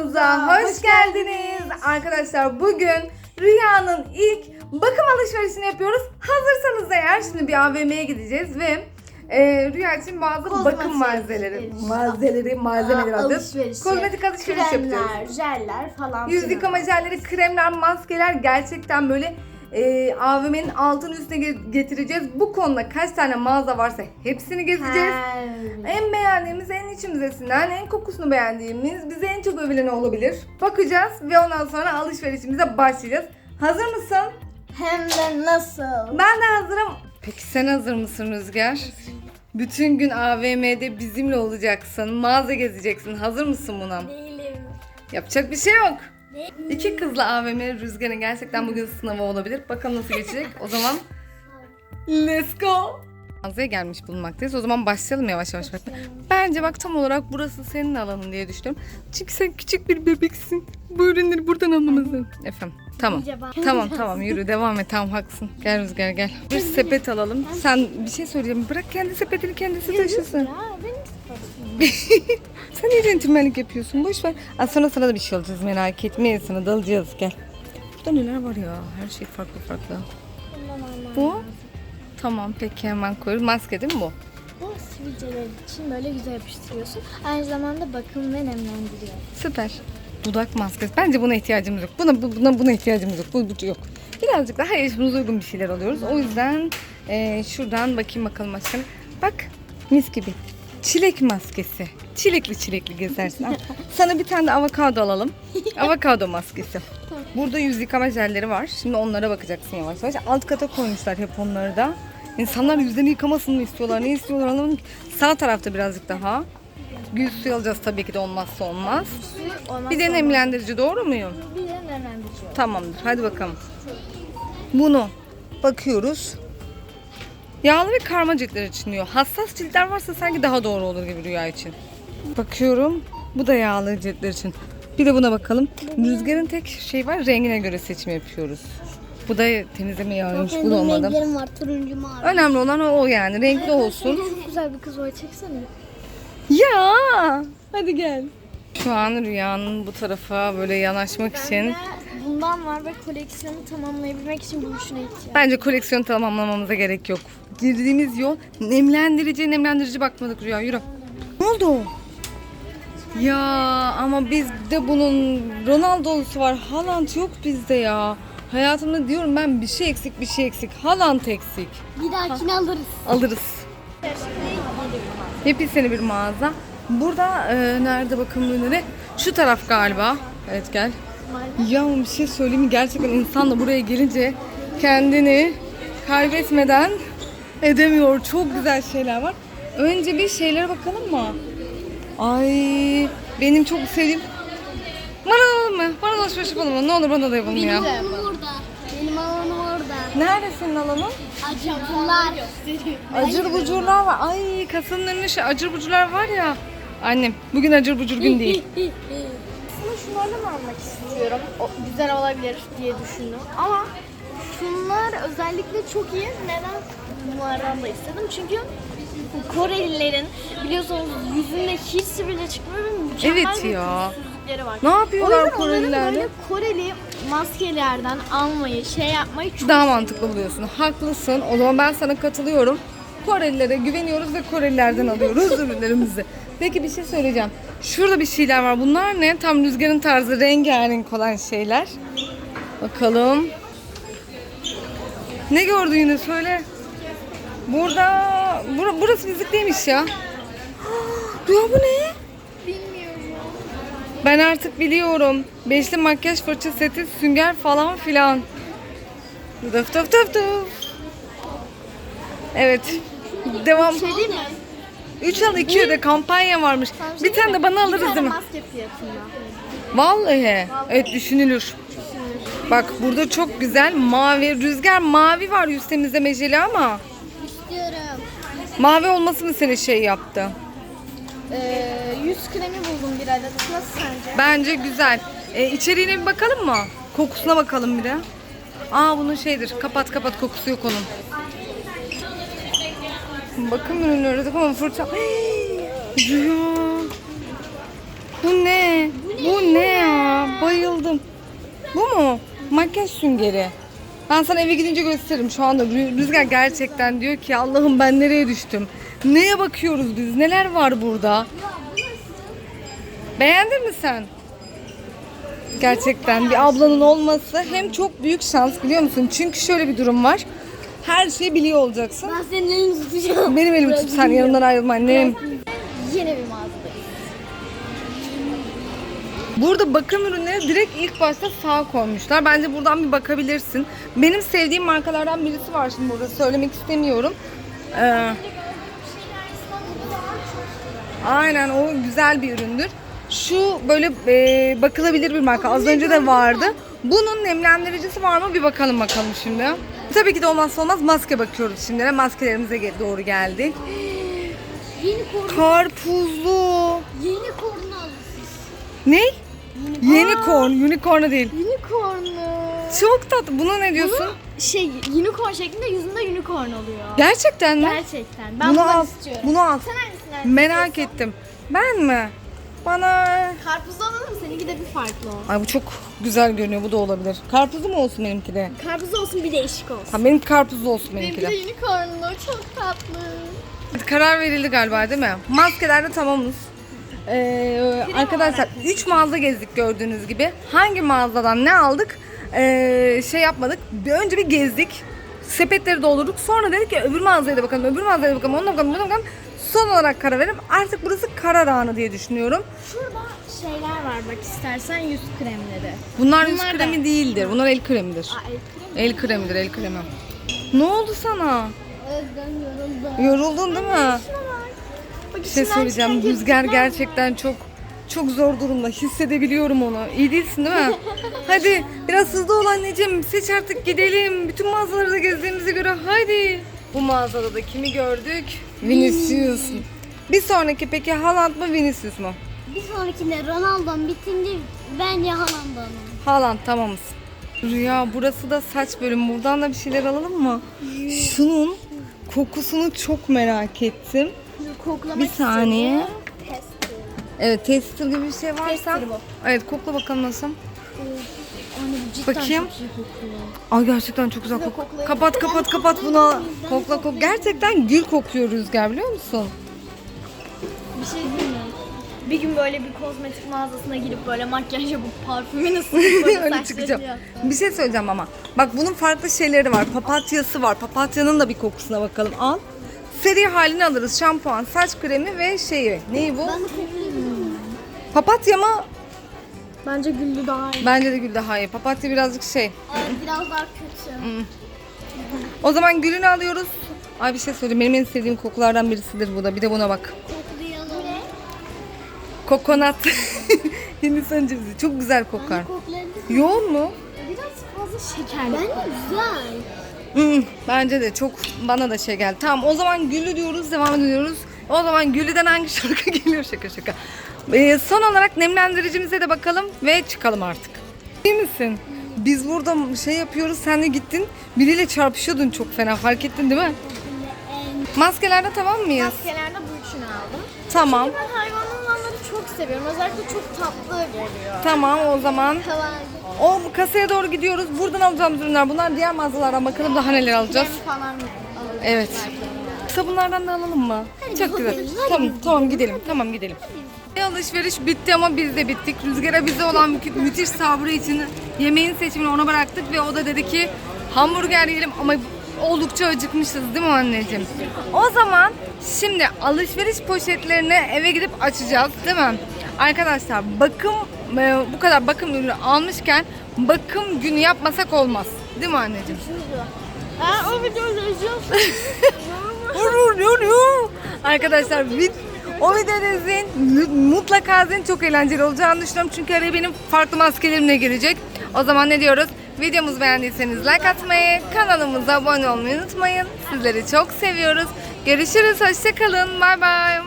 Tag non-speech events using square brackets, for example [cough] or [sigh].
kanalımıza hoş geldiniz. Arkadaşlar bugün Rüya'nın ilk bakım alışverişini yapıyoruz. Hazırsanız eğer şimdi bir AVM'ye gideceğiz ve e, Rüya için bazı Kozmetik bakım malzemeleri, malzemeleri, malzemeleri adı. Kozmetik alışveriş yapıyoruz. Kremler, jeller falan. Yüz yıkama jelleri, kremler, maskeler gerçekten böyle e, AVM'nin altın üstüne ge- getireceğiz. Bu konuda kaç tane mağaza varsa hepsini gezeceğiz. He. En beğendiğimiz, en içimizesinden, en kokusunu beğendiğimiz, bize en çok övülen olabilir. Bakacağız ve ondan sonra alışverişimize başlayacağız. Hazır mısın? Hem de nasıl? Ben de hazırım. Peki sen hazır mısın Rüzgar? Bütün gün AVM'de bizimle olacaksın. Mağaza gezeceksin. Hazır mısın buna? Değilim. Yapacak bir şey yok. İki kızla AVM Rüzgar'ın gerçekten bugün sınavı olabilir. Bakalım nasıl geçecek. O zaman let's go. Mağazaya gelmiş bulunmaktayız. O zaman başlayalım yavaş yavaş. Bence bak tam olarak burası senin alanın diye düşünüyorum. Çünkü sen küçük bir bebeksin. Bu ürünleri buradan almamızı. Efendim tamam. Tamam tamam yürü devam et tamam haklısın. Gel Rüzgar gel. Bir sepet alalım. Sen bir şey söyleyeceğim. Bırak kendi sepetini kendisi taşısın. [laughs] Sen niye centilmenlik yapıyorsun? Boş ver. Az sonra sana da bir şey olacağız merak etme. Sana dalacağız gel. Burada neler var ya? Her şey farklı farklı. Bu? Tamam peki hemen koyuyoruz. Maske değil mi bu? Bu sivilceler için böyle güzel yapıştırıyorsun. Aynı zamanda bakım ve nemlendiriyor. Süper. Dudak maskesi. Bence buna ihtiyacımız yok. Buna, bu- buna, buna ihtiyacımız yok. Bu, bu yok. Birazcık daha yaşımıza uygun bir şeyler alıyoruz. O yüzden eee, şuradan bakayım bakalım ne? Bak mis gibi. Çilek maskesi. Çilekli çilekli gezersin. Al. Sana bir tane de avokado alalım. [laughs] Avokado maskesi. Burada yüz yıkama jelleri var. Şimdi onlara bakacaksın yavaş yavaş. Alt kata koymuşlar hep onları da. İnsanlar yüzlerini yıkamasını mı istiyorlar? Ne istiyorlar anlamadım. Sağ tarafta birazcık daha. Gül suyu alacağız tabii ki de olmazsa olmaz. Olmaz Bir de nemlendirici doğru muyum? Bir de nemlendirici. Tamamdır. Hadi bakalım. Bunu bakıyoruz. Yağlı ve karma ciltler için diyor. Hassas ciltler varsa sanki daha doğru olur gibi rüya için. Bakıyorum. Bu da yağlı ciltler için. Bir de buna bakalım. Rüzgarın tek şey var rengine göre seçim yapıyoruz. Bu da temizleme yağıymış. Bu da olmadı. renklerim var. Turuncu mavi. Önemli olan o yani. Renkli olsun. Çok güzel bir kız var. Çeksene. Ya! Hadi gel. Şu an rüyanın bu tarafa böyle yanaşmak için bundan var ve koleksiyonu tamamlayabilmek için bu üçüne ihtiyacım. Bence koleksiyonu tamamlamamıza gerek yok. Girdiğimiz yol nemlendirici, nemlendirici bakmadık Rüya yürü. Ne oldu? Ya ama bizde bunun Ronaldo'lusu var. Haaland yok bizde ya. Hayatımda diyorum ben bir şey eksik bir şey eksik. Haaland eksik. Bir dahakini alırız. Alırız. Hepsini bir mağaza. Burada e, nerede bakım ürünleri? Şu taraf galiba. Evet gel. Ya bir şey söyleyeyim mi? Gerçekten insan da buraya gelince kendini kaybetmeden edemiyor. Çok güzel şeyler var. Önce bir şeylere bakalım mı? Ay benim çok sevdiğim bana alalım mı? Bana da alışveriş yapalım mı? Ne olur bana da yapalım ya. Alanım orada. Benim alanım orada. Nerede senin alanın? Acıklılar. Acır bucurlar var. Ay kasanın önünde şey acır bucurlar var ya. Annem bugün acır bucur gün değil. [laughs] Aslında şunlardan almak istiyorum. O, güzel olabilir diye düşündüm. Ama şunlar özellikle çok iyi. Neden bunlardan da istedim? Çünkü Korelilerin biliyorsunuz yüzünde hiç sivilce çıkmıyor ve mükemmel Evet bir ya. var. Ne O yapıyorlar yüzden onların Koreliler? böyle Koreli maskelerden almayı, şey yapmayı çok Daha mantıklı buluyorsun. Haklısın. O zaman ben sana katılıyorum. Korelilere güveniyoruz ve Korelilerden [laughs] alıyoruz ürünlerimizi. Peki bir şey söyleyeceğim. Şurada bir şeyler var. Bunlar ne? Tam rüzgarın tarzı rengarenk olan şeyler. Bakalım. Ne gördün yine söyle. Burada bura- burası bizlik değilmiş ya. [gasps] Rüya bu ne? bilmiyorum. Ben artık biliyorum. Beşli makyaj fırça seti, sünger falan filan. Dıf dıf dıf dıf. Evet. Devam. Şey değil mi? 3 al 2 öde kampanya varmış. Bir tane de bana alırız Bir değil mi? maske fiyatında. Vallahi. Evet düşünülür. Bak burada çok güzel mavi rüzgar mavi var yüz temizleme jeli ama İstiyorum. mavi olması mı seni şey yaptı? Ee, yüz kremi buldum bir adet. Nasıl sence? Bence güzel. E, içeriğine bir bakalım mı? Kokusuna bakalım bir de. Aa bunun şeydir. Kapat kapat kokusu yok onun. Bakım ürünleri dedik ama fırça. [gasps] Rüya. Bu ne? Bu ne? mu? Makyaj süngeri. Ben sana eve gidince gösteririm. Şu anda Rü- Rüzgar gerçekten diyor ki Allah'ım ben nereye düştüm? Neye bakıyoruz biz? Neler var burada? Beğendin mi sen? Gerçekten bir ablanın olması hem çok büyük şans biliyor musun? Çünkü şöyle bir durum var. Her şeyi biliyor olacaksın. Ben senin elini tutacağım. Benim elimi tut sen yanımdan ayrılma annem. Yine bir mağazadayız. Burada bakım ürünleri direkt ilk başta sağ koymuşlar. Bence buradan bir bakabilirsin. Benim sevdiğim markalardan birisi var şimdi burada söylemek istemiyorum. Ee, aynen o güzel bir üründür. Şu böyle e, bakılabilir bir marka. Az önce de vardı. Bunun nemlendiricisi var mı bir bakalım bakalım şimdi. Tabii ki de olmazsa olmaz maske bakıyoruz şimdi. Maskelerimize doğru geldik. Yeni korn. Karpuzlu. Yeni korn aldı Ne? Unicorn. Unicorn değil. Unicornlu. Çok tatlı. Buna ne diyorsun? Şey unicorn şeklinde yüzünde unicorn oluyor. Gerçekten mi? Gerçekten. Ben bunu al. istiyorum. Bunu al. Sen hangisinden Merak ettim. Ben mi? Bana Karpuzlu alalım mı? Seninki de bir farklı olsun. Ay bu çok güzel görünüyor. Bu da olabilir. Karpuzlu mu olsun benimki de? Karpuzlu olsun bir değişik olsun. Tamam benimki karpuzlu olsun benimki Benimki de. de unicornlu. Çok tatlı. Karar verildi galiba değil mi? Maskelerde tamamız. Ee, arkadaşlar 3 mağaza gezdik gördüğünüz gibi. Hangi mağazadan ne aldık? Ee, şey yapmadık. Bir önce bir gezdik. Sepetleri doldurduk. Sonra dedik ki öbür mağazaya da bakalım, öbür mağazaya da bakalım, ona da bakalım, buna bakalım. Son olarak karar verelim. Artık burası karar anı diye düşünüyorum. Şurada şeyler var bak istersen yüz kremleri. Bunlar yüz Bunlar da- kremi değildir. Bunlar el kremidir. Aa, el El kremidir, el kremi. Ne oldu sana? kremi. yoruldum. Yoruldun değil mi? Bir şey içinden söyleyeceğim. Rüzgar gerçekten çok çok zor durumda. Hissedebiliyorum onu. İyi değilsin değil mi? [laughs] Hadi biraz hızlı ol anneciğim. Seç artık gidelim. Bütün mağazaları da gezdiğimize göre hadi. Bu mağazada da kimi gördük? Vinicius. Bir sonraki peki Haaland mı Vinicius mu? Bir sonrakinde Ronaldo'm bitince bence Haaland'ı Haaland tamamız. Rüya burası da saç bölümü. Buradan da bir şeyler alalım mı? Şunun kokusunu çok merak ettim. Koklamak Bir saniye. Testi. Evet tester gibi bir şey varsa. Tester bu. Evet kokla bakalım nasıl. Anne bu cidden Bakayım. çok iyi kokuyor. Ay gerçekten çok güzel kok. koklayayım. Kapat kapat kapat buna. Kokla kok. Gerçekten gül kokuyor rüzgar biliyor musun? Bir şey diyeyim mi? Bir gün böyle bir kozmetik mağazasına girip böyle makyaj yapıp parfümünü sıkıp böyle [laughs] Öyle saçlarını çıkacağım. yap. Bir şey söyleyeceğim ama. Bak bunun farklı şeyleri var. Papatyası var. Papatyanın da bir kokusuna bakalım. Al. Seri halini alırız. Şampuan, saç kremi ve şeyi. Neyi bu? Papatya mı? Bence güllü daha iyi. Bence de gül daha iyi. Papatya birazcık şey. Evet, biraz daha kötü. O zaman gülünü alıyoruz. Ay bir şey söyleyeyim. Benim en sevdiğim kokulardan birisidir bu da. Bir de buna bak. Koklayalım. Kokonat. [laughs] Hindistan cevizi. Çok güzel kokar. Koklayalım. Yoğun mu? Biraz fazla şekerli. Bence güzel. Hmm, bence de çok bana da şey geldi. Tamam o zaman Güllü diyoruz, devam ediyoruz. O zaman Güllü'den hangi [laughs] şarkı geliyor şaka şaka. Ee, son olarak nemlendiricimize de bakalım ve çıkalım artık. İyi misin? Biz burada şey yapıyoruz, sen de gittin. Biriyle çarpışıyordun çok fena, fark ettin değil mi? Maskelerde tamam mıyız? Maskelerde bu üçünü aldım. Tamam. Ben hayvanlı olanları çok seviyorum. Özellikle çok tatlı geliyor. Tamam o zaman. Kalan O kasaya doğru gidiyoruz. Buradan alacağımız ürünler. Bunlar diğer mağazalardan bakalım daha neler alacağız. falan alırım. Evet. Sabunlardan da alalım mı? Çok güzel. gidelim, hadi Tamam, tamam gidelim. Tamam gidelim. Alışveriş bitti ama biz de bittik. Rüzgar'a bize olan mü- müthiş sabrı için yemeğin seçimini ona bıraktık ve o da dedi ki hamburger yiyelim ama oldukça acıkmışız değil mi anneciğim? O zaman şimdi alışveriş poşetlerini eve gidip açacağız değil mi? Arkadaşlar bakım bu kadar bakım ürünü almışken bakım günü yapmasak olmaz. Değil mi anneciğim? Ha, o videoyu izliyorsun. [laughs] Vurur, vurur. Arkadaşlar vid- o videoyu izleyin. Mutlaka izleyin. Çok eğlenceli olacağını düşünüyorum. Çünkü araya benim farklı maskelerimle gelecek. O zaman ne diyoruz? Videomuzu beğendiyseniz like atmayı, kanalımıza abone olmayı unutmayın. Sizleri çok seviyoruz. Görüşürüz. Hoşçakalın. Bay bay.